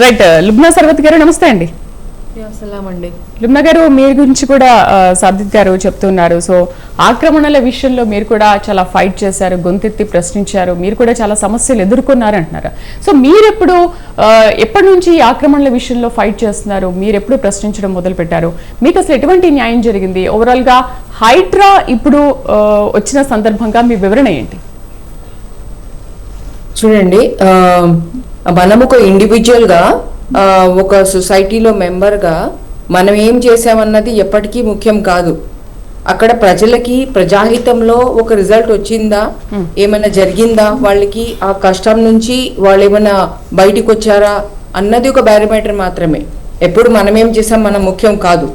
Right Lubna సర్వత్ గారు నమస్తే అండి. లుబ్నా గారు మీ గురించి కూడా ఆ, సాదిక్ గారు చెప్తున్నారు. సో ఆక్రమణల విషయంలో మీరు కూడా చాలా ఫైట్ చేశారు గొంతెత్తి ప్రశ్నించారు మీరు కూడా చాలా సమస్యలు ఎదుర్కొన్నారు అంటున్నారు. సో మీరెప్పుడు ఎప్పటి నుంచి ఈ ఆక్రమణల విషయంలో ఫైట్ చేస్తున్నారు? మీరు ఎప్పుడు ప్రశ్నించడం మొదలు పెట్టారు? మీకు అసలు ఎటువంటి న్యాయం జరిగింది? ఓవరాల్గా హైడ్రా ఇప్పుడు వచ్చిన సందర్భంగా మీ వివరణ ఏంటి? చూడండి మనం ఒక ఇండివిజువల్గా ఆ, ఒక సొసైటీలో మెంబర్గా మనం ఏం చేసామన్నది ఎప్పటికీ ముఖ్యం కాదు. అక్కడ ప్రజలకి ప్రజాహితంలో ఒక రిజల్ట్ వచ్చిందా? ఏమైనా జరిగిందా? వాళ్ళకి ఆ కష్టం నుంచి వాళ్ళు ఏమైనా బయటికి వచ్చారా అన్నది ఒక బ్యారోమీటర్ మాత్రమే. ఎప్పుడు మనం ఏం చేసాం మనం ముఖ్యం కాదు.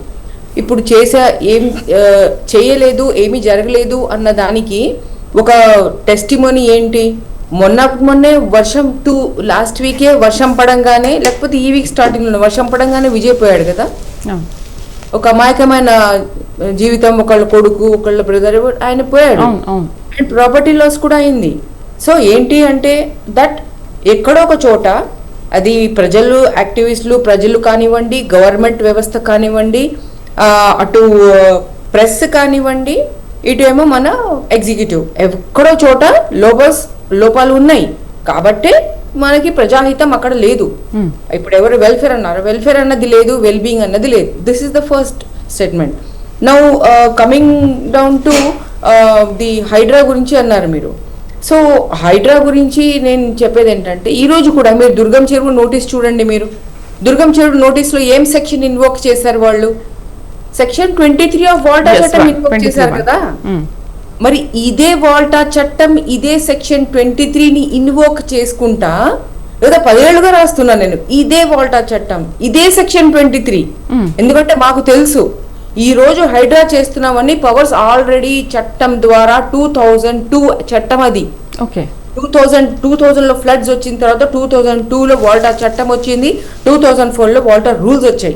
ఇప్పుడు చేసా ఏం చేయలేదు ఏమీ జరగలేదు అన్న దానికి ఒక టెస్టిమోనీ ఏంటి? మొన్న మొన్నే వర్షం టూ లాస్ట్ వీకే వర్షం పడంగానే లేకపోతే ఈ వీక్ స్టార్టింగ్లో వర్షం పడంగానే విజయ్ పోయాడు కదా? ఒక అమాయకమైన జీవితం ఒకళ్ళ కొడుకు ఒకళ్ళ బ్రదర్ ఆయన పోయాడు. అండ్ ప్రాపర్టీ లాస్ కూడా అయింది. సో ఏంటి అంటే దట్ ఎక్కడో ఒక చోట అది ప్రజలు యాక్టివిస్టులు ప్రజలు కానివ్వండి గవర్నమెంట్ వ్యవస్థ కానివ్వండి అటు ప్రెస్ కానివ్వండి ఇటు ఏమో మన ఎగ్జిక్యూటివ్ ఎక్కడో చోట లోపస్ లోపాలు ఉన్నాయి కాబట్టే మనకి ప్రజాహితం అక్కడ లేదు. Hmm. ఇప్పుడు ఎవరు వెల్ఫేర్ అన్నారు? వెల్ఫేర్ అన్నది లేదు వెల్ బీయింగ్ అన్నది లేదు. This is the first statement now coming down to the HYDRAA గురించి అన్నారు మీరు. సో హైడ్రా గురించి నేను చెప్పేది ఏంటంటే ఈ రోజు కూడా మీరు దుర్గం చెరువు నోటీస్ చూడండి మీరు. దుర్గం చెరువు నోటీస్లో ఏం సెక్షన్ ఇన్వోక్ చేశారు వాళ్ళు? Section twenty three of water చట్టం. ఇన్వోక్ 23 చేశారు. కదా? ఉమ్, మరి ఇదే వాల్టా చట్టం ఇదే సెక్షన్ ట్వంటీ త్రీని ఇన్వోక్ చేసుకుంటా? లేదా పదేళ్ళుగా రాస్తున్నా నేను ఇదే వాల్టా చట్టం ఇదే సెక్షన్ ట్వంటీ త్రీ. ఎందుకంటే మాకు తెలుసు ఈ రోజు హైడ్రా చేస్తున్నామని పవర్స్ ఆల్రెడీ చట్టం ద్వారా టూ థౌజండ్ టూ చట్టం అది. ఓకే. టూ థౌజండ్ టూ థౌజండ్లో ఫ్లడ్స్ వచ్చిన తర్వాత టూ థౌజండ్ టూలో వాల్టా చట్టం వచ్చింది టూ థౌజండ్ ఫోర్లో వాల్టా రూల్స్ వచ్చాయి.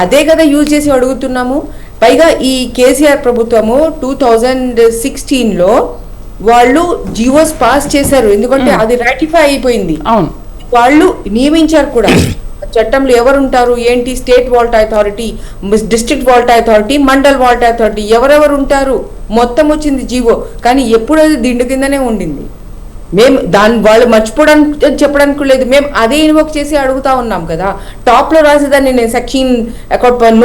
అదే కదా యూజ్ చేసి అడుగుతున్నాము పైగా ఈ కేసీఆర్ ప్రభుత్వము టూ థౌజండ్ సిక్స్టీన్లో వాళ్ళు జియోస్ పాస్ చేశారు. ఎందుకంటే అది రాటిఫై అయిపోయింది. అవును. వాళ్ళు నియమించారు కూడా. చట్టంలో ఎవరు ఉంటారు ఏంటి? State WALTA authority district WALTA authority mandal WALTA authority ఎవరెవరు ఉంటారు మొత్తం వచ్చింది జీవో. కానీ ఎప్పుడు అది దిండు కిందనే ఉండింది. మేము దాన్ని వాళ్ళు మర్చిపోవడానికి చెప్పడానికి లేదు. మేము అదే ఇన్వోక్ చేసి అడుగుతా ఉన్నాం కదా. టాప్లో రాసేదాన్ని నేను. Section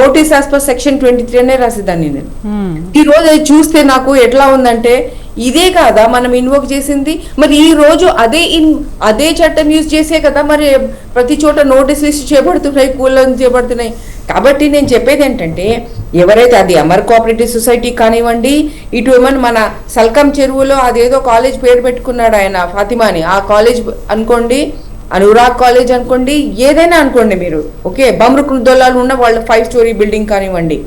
notice as per section twenty three అనే రాసేదాన్ని నేను. ఈ రోజు అది చూస్తే నాకు ఎట్లా ఉందంటే ఇదే కాదా మనం ఇన్వోక్ చేసింది? మరి ఈ రోజు అదే ఇన్ అదే చట్టం యూజ్ చేసే కదా మరి ప్రతి చోట నోటీసులు ఇష్యూ చేయబడుతున్నాయి కూలను చేయబడుతున్నాయి కాబట్టి నేను చెప్పేది ఏంటంటే ఎవరైతే అది అమర్ కోఆపరేటివ్ సొసైటీ కానివ్వండి ఇటు ఏమన్నా మన సల్కం చెరువులో అదేదో కాలేజ్ పేరు పెట్టుకున్నాడు ఆయన ఫాతిమాని ఆ కాలేజ్ అనుకోండి అనురాగ్ కాలేజ్ అనుకోండి ఏదైనా అనుకోండి మీరు. ఓకే బమ్రుకుదొల్లాలు ఉన్న వాళ్ళ ఫైవ్ స్టోరీ బిల్డింగ్ కానివ్వండి.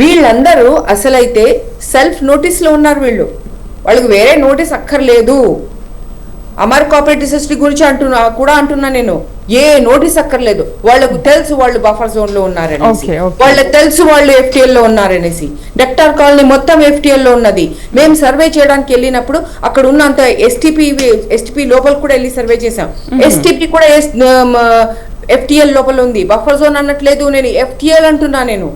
వీళ్ళందరూ అసలైతే సెల్ఫ్ నోటీస్లో ఉన్నారు వీళ్ళు. వాళ్ళకి వేరే నోటీస్ అక్కర్లేదు. అమర్ కోఆపరేటివ్ సొసైటీ గురించి అంటున్నా కూడా అంటున్నా నేను. ఏ నోటీస్ అక్కర్లేదు. వాళ్ళకు తెలుసు వాళ్ళు బఫర్ జోన్లో ఉన్నారనేసి. వాళ్ళకి తెలుసు వాళ్ళు FTL లో ఉన్నారనేసి. డెక్టార్ కాలనీ మొత్తం FTL లో ఉన్నది. మేము సర్వే చేయడానికి వెళ్ళినప్పుడు అక్కడ ఉన్నంత ఎస్టీపీ ఎస్టీపీ లోపల కూడా వెళ్ళి సర్వే చేసాం ఎస్టీపీ కూడా ఎఫ్టిఎల్ లోపల ఉంది. బఫర్ జోన్ అనట్లేదు నేను. ఎఫ్టిఎల్ అంటున్నా నేను.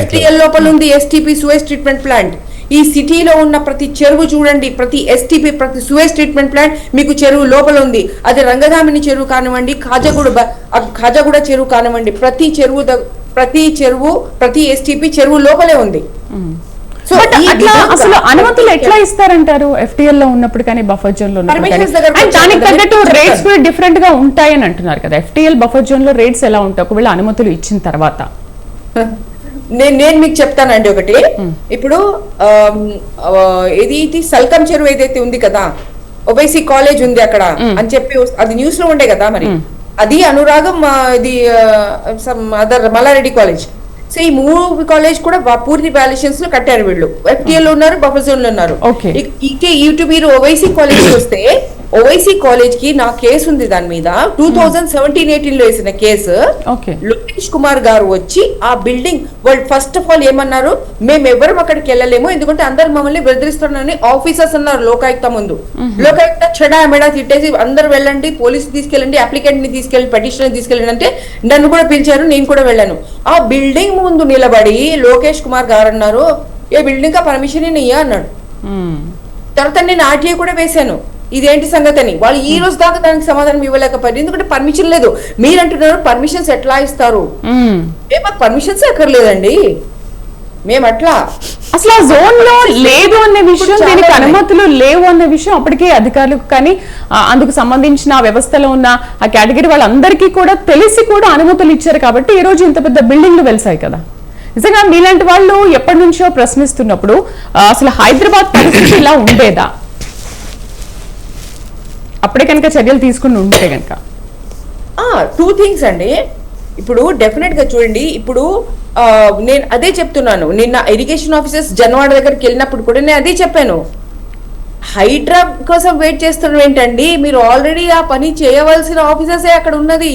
ఎఫ్టిఎల్ లోపల ఉంది ఎస్టీపీ సువేజ్ ట్రీట్మెంట్ ప్లాంట్ ఈ సిటీలో ఉన్న ప్రతి చెరువు చూడండి ప్రతి ఎస్టీపీ ప్రతి సువేజ్ ట్రీట్మెంట్ ప్లాంట్ మీకు చెరువు లోపల ఉంది. అది రంగధామిని చెరువు కానివ్వండి ఖాజాగూడ ఖాజాగూడ చెరువు కానివ్వండి ప్రతి చెరువు ప్రతి చెరువు ప్రతి ఎస్టీపీ చెరువు లోపలే ఉంది. సో అట్లా అసలు అనుమతులు ఎట్లా ఇస్తారంటారు? ఎఫ్టీఎల్లో ఉన్నప్పుడు కానీ బఫర్ జోన్లో దానికి తగ్గట్టు. రేట్స్ కూడా డిఫరెంట్గా ఉంటాయని అంటున్నారు కదా. ఎఫ్టీఎల్ బఫర్ జోన్లో రేట్స్ ఎలా ఉంటాయి? ఒకవేళ అనుమతులు ఇచ్చిన తర్వాత. నేను నేను మీకు చెప్తానండి ఒకటి. ఇప్పుడు ఇది సల్కం చెరువు ఏదైతే ఉంది కదా ఒబైసీ కాలేజ్ ఉంది అక్కడ అని చెప్పి అది న్యూస్లో ఉండే కదా మరి. అది అనురాగం ఇది some other Mallareddy college. So ఈ మూడు కాలేజ్ కూడా పూర్తి వ్యాల్యుయేషన్స్లో కట్టారు వీళ్ళు. ఎఫ్టీఎల్లో ఉన్నారు బఫర్ జోన్లో ఉన్నారు. ఇక ఇటు మీరు ఓవైసీ కాలేజ్ వస్తే ఓవైసీ కాలేజ్కి నా కేసు ఉంది దాని మీద. టూ థౌజండ్ సెవెంటీన్ ఎయిటీన్లో వేసిన కేసు ఓకే. లోకేష్ కుమార్ గారు వచ్చి ఆ బిల్డింగ్ వాళ్ళు ఫస్ట్ ఆఫ్ ఆల్ ఏమన్నారు? మేము ఎవరం అక్కడికి వెళ్ళలేము ఎందుకంటే అందరు మమ్మల్ని బెదిరిస్తున్నారని ఆఫీసర్స్ అన్నారు లోకాయుక్త ముందు. లోకాయుక్త చెడా మెడా తిట్టేసి అందరు వెళ్ళండి పోలీస్ తీసుకెళ్ళండి అప్లికెంట్ని తీసుకెళ్ళి పెటిషన్ తీసుకెళ్ళండి అంటే నన్ను కూడా పిలిచారు నేను కూడా వెళ్ళాను. ఆ బిల్డింగ్ ముందు నిలబడి లోకేష్ కుమార్ గారు అన్నారు ఏ బిల్డింగ్ కా? పర్మిషన్ ఇయ్యా అన్నాడు. తర్వాత నేను ఆర్టీఐ కూడా వేశాను. ఇదేంటి సంగతి అని వాళ్ళు ఈ రోజు దాకా దానికి సమాధానం ఇవ్వలేకపోయారు. ఎందుకంటే పర్మిషన్ లేదు. మీరు అంటున్నారు పర్మిషన్స్ ఎట్లా ఇస్తారు? మ్మ్. పర్మిషన్స్ ఎక్కర్లేదండి మేము అట్లా అసలు ఆ జోన్లో లేదు అనే విషయం దీనికి. అనుమతులు లేవు అనే విషయం అప్పటికే అధికారులకు కానీ అందుకు సంబంధించిన వ్యవస్థలో ఉన్న ఆ కేటగిరీ వాళ్ళందరికీ కూడా తెలిసి కూడా అనుమతులు ఇచ్చారు కాబట్టి ఈ రోజు ఇంత పెద్ద బిల్డింగ్లు వెలిసాయి కదా. నిజంగా మీలాంటి వాళ్ళు ఎప్పటి నుంచో ప్రశ్నిస్తున్నప్పుడు అసలు హైదరాబాద్ పరిస్థితి ఇలా ఉండేదా? అప్పుడే కనుక చర్యలు తీసుకుని ఉంటే కనుక. టూ థింగ్స్ అండి. ఇప్పుడు డెఫినెట్గా చూడండి. ఇప్పుడు నేను అదే చెప్తున్నాను. నిన్న ఇరిగేషన్ ఆఫీసర్స్ జన్వాడ దగ్గరికి వెళ్ళినప్పుడు కూడా నేను అదే చెప్పాను. హైడ్రా కోసం వెయిట్ చేస్తున్నాం ఏంటండి? మీరు ఆల్రెడీ ఆ పని చేయవలసిన ఆఫీసర్సే అక్కడ ఉన్నది.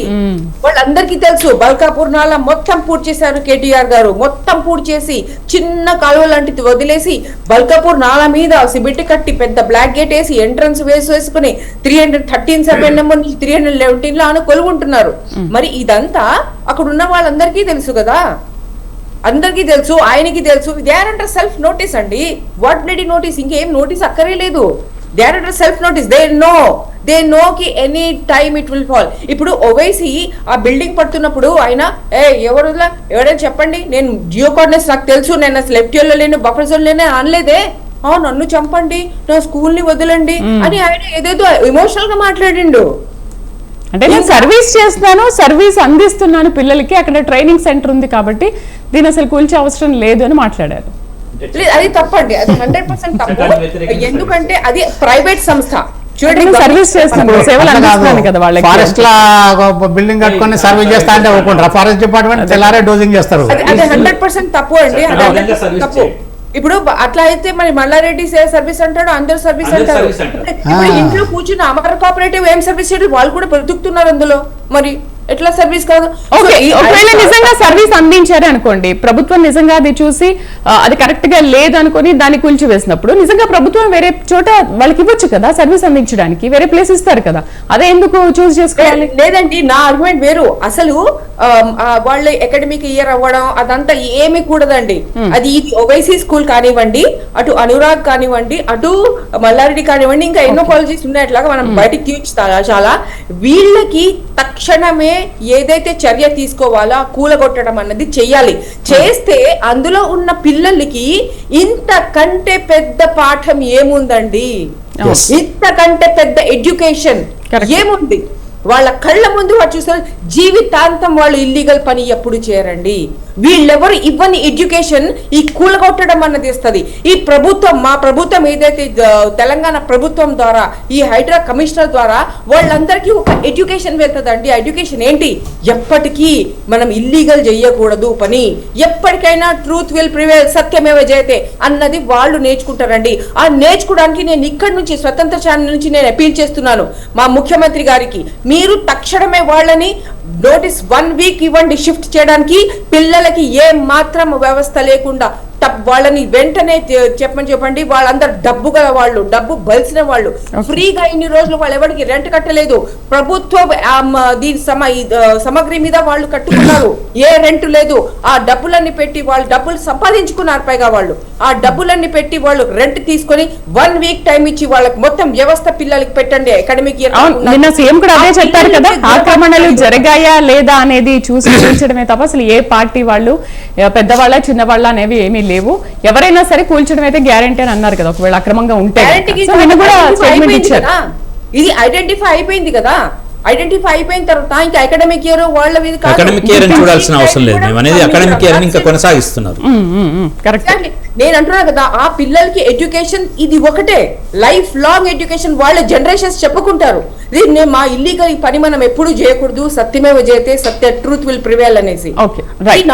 వాళ్ళందరికీ తెలుసు బల్కాపూర్ నాలా మొత్తం పూర్తి చేశారు కేటీఆర్ గారు. మొత్తం పూర్తి చేసి చిన్న కాలువ లాంటిది వదిలేసి బల్కాపూర్ నాలా మీద సిమెంట్ కట్టి పెద్ద బ్లాక్ గేట్ వేసి ఎంట్రన్స్ వేసి వేసుకుని three hundred thirteen seven number నుంచి త్రీ హండ్రెడ్ లెవెంటీన్లో అని కొలుగుంటున్నారు మరి ఇదంతా అక్కడ ఉన్న వాళ్ళందరికీ తెలుసు కదా? అందరికీ తెలుసు ఆయనకి తెలుసు. They are under self notice అండి. What bloody notice? ఇంకేం నోటీస్ అక్కరే లేదు. They are under self notice. They know. They know కి any time it will fall. ఇప్పుడు ఓవైసీ ఆ బిల్డింగ్ పడుతున్నప్పుడు ఆయన ఏ ఎవరు ఎవరైనా చెప్పండి. నేను జియో కోఆర్డినేట్స్ నాకు తెలుసు. నేను అసలు లెఫ్ట్లో లేను బఫర్ జోన్ లేనే అనలేదే. ఆ నన్ను చంపండి. నా స్కూల్ని వదలండి అని ఆయన ఏదేదో ఎమోషనల్గా మాట్లాడిండు. అంటే నేను సర్వీస్ చేస్తున్నాను సర్వీస్ అందిస్తున్నాను పిల్లలకి. అక్కడ ట్రైనింగ్ సెంటర్ ఉంది కాబట్టి దీని అసలు కూల్చే అవసరం లేదు అని మాట్లాడారు. లేదు, అది తప్పండి. అది హండ్రెడ్ పర్సెంట్ తప్పు. ఎందుకంటే అది ప్రైవేట్ సంస్థ. సర్వీస్ చేస్తున్నాను సేవలు అందిస్తున్నాను కదా వాళ్ళకి. ఫారెస్ట్ లా బిల్డింగ్ కట్టుకొని సర్వీస్ చేస్తా అంటే ఒప్పుకుంటారు. ఫారెస్ట్ డిపార్ట్మెంట్ తెల్లారే డోజింగ్ చేస్తారు. అది హండ్రెడ్ పర్సెంట్ తప్పు అండి. అది చట్టం 100% సర్వీస్ తప్పు. ఇప్పుడు అట్లా అయితే మరి మల్లారెడ్డి సే- సర్వీస్ అంటాడు అందరు సర్వీస్ అంటారు. ఇంట్లో కూర్చుని అమర కోఆపరేటివ్ ఏం సర్వీస్ చేయడం? వాళ్ళు కూడా బ్రతుకుతున్నారు అందులో. మరి ఎట్లా సర్వీస్ కాదు? ఒకవేళ నిజంగా సర్వీస్ అందించారు అనుకోండి ప్రభుత్వం నిజంగా అది చూసి అది కరెక్ట్గా లేదు అనుకొని దాన్ని కూల్చివేసినప్పుడు నిజంగా ప్రభుత్వం వేరే చోట వాళ్ళకి ఇవ్వచ్చు కదా సర్వీస్ అందించడానికి వేరే ప్లేస్ ఇస్తారు కదా. అదే ఎందుకు చూస్ చేసుకోవాలి? లేదండి నా ఆర్గ్యుమెంట్ వేరు. అసలు వాళ్ళు అకాడమిక్ ఇయర్ అవ్వడం అదంతా ఏమి కూడదండి. అది ఇది ఓవైసీ స్కూల్ కానివ్వండి అటు అనురాగ్ కానివ్వండి అటు మల్లారెడ్డి కానివ్వండి ఇంకా ఎన్నో కాలేజెస్ ఉన్నాయి అట్లాగా మనం బయటికి తీర్చుతా చాలా? వీళ్ళకి తక్షణమే ఏదైతే చర్య తీసుకోవాలో ఆ కూలగొట్టడం అన్నది చెయ్యాలి. చేస్తే అందులో ఉన్న పిల్లలకి ఇంతకంటే పెద్ద పాఠం ఏముందండి. ఇంతకంటే పెద్ద ఎడ్యుకేషన్. ఏముంది? వాళ్ళ కళ్ళ ముందు వాడు చూస్తారు. జీవితాంతం వాళ్ళు ఇల్లీగల్ పని ఎప్పుడు చేయరండి? వీళ్ళెవరు ఇవ్వని ఎడ్యుకేషన్ ఈ కూలగొట్టడం అన్నది ఇస్తుంది. ఈ ప్రభుత్వం మా ప్రభుత్వం ఏదైతే తెలంగాణ ప్రభుత్వం ద్వారా ఈ హైడ్రా కమిషనర్ ద్వారా వాళ్ళందరికీ ఒక ఎడ్యుకేషన్ వెళ్తుందండి. ఎడ్యుకేషన్ ఏంటి? ఎప్పటికీ మనం ఇల్లీగల్ చేయకూడదు పని. ఎప్పటికైనా ట్రూత్ విల్ ప్రివేల్ సత్యమేవ జయతే అన్నది వాళ్ళు నేర్చుకుంటారండి. ఆ నేర్చుకోవడానికి నేను ఇక్కడి నుంచి స్వతంత్ర ఛానల్ నుంచి నేను అపీల్ చేస్తున్నాను మా ముఖ్యమంత్రి గారికి. మీరు తక్షణమే వాళ్ళని నోటీస్ వన్ వీక్ ఇవ్వండి షిఫ్ట్ చేయడానికి పిల్లలకి ఏ మాత్రం వ్యవస్థ లేకుండా వాళ్ళని వెంటనే చె- చెప్పమని చెప్పండి. వాళ్ళందరూ డబ్బు గల వాళ్ళు డబ్బు బలిసిన వాళ్ళు. ఫ్రీగా ఇన్ని రోజులు వాళ్ళు ఎవరికి రెంట్ కట్టలేదు. ప్రభుత్వ దీని సమ సమగ్రి మీద వాళ్ళు కట్టుకున్నారు. ఏ రెంట్ లేదు. ఆ డబ్బులన్నీ పెట్టి వాళ్ళు డబ్బులు సంపాదించుకున్నారు పైగా వాళ్ళు. ఆ డబ్బులన్నీ పెట్టి వాళ్ళు రెంట్ తీసుకొని వన్ వీక్ టైం ఇచ్చి వాళ్ళకి మొత్తం వ్యవస్థ పిల్లలకి పెట్టండి. అకాడమిక్ ఇయర్ అవును. నిన్న సీఎం కూడా అదే చెప్పారు కదా. ఆక్రమణలు జరిగాయా లేదా అనేది చూసి కూల్చడమే తప్ప అసలు ఏ పార్టీ వాళ్ళు పెద్దవాళ్ళ చిన్నవాళ్ళ అనేవి ఏమీ లేవు. ఎవరైనా సరే కూల్చడం అయితే గ్యారంటీ అని అన్నారు కదా ఒకవేళ అక్రమంగా ఉంటే. ఇది ఐడెంటిఫై అయిపోయింది కదా. ఐడెంటిఫై అయిపోయిన తర్వాత ఇంకా అకాడమిక్ ఇయర్ వాళ్ళ మీద కాదు. అకాడమిక్ ఇయర్ అని చూడాల్సిన అవసరం లేదు. మేము అనేది అకాడమిక్ ఇయర్ ఇంకా. కొనసాగిస్తున్నారు. కరెక్ట్ నేను అంటున్నా కదా ఆ పిల్లలకి ఎడ్యుకేషన్ ఇది ఒకటే. లైఫ్ లాంగ్ ఎడ్యుకేషన్ వాళ్ళ జనరేషన్స్ చెప్పుకుంటారు. దీన్ని మా ఇల్లీగల్ పని మనం ఎప్పుడు చేయకూడదు. సత్యమేవ జయతే సత్య ట్రూత్ విల్ ప్రివేల్ అనేసి. Okay right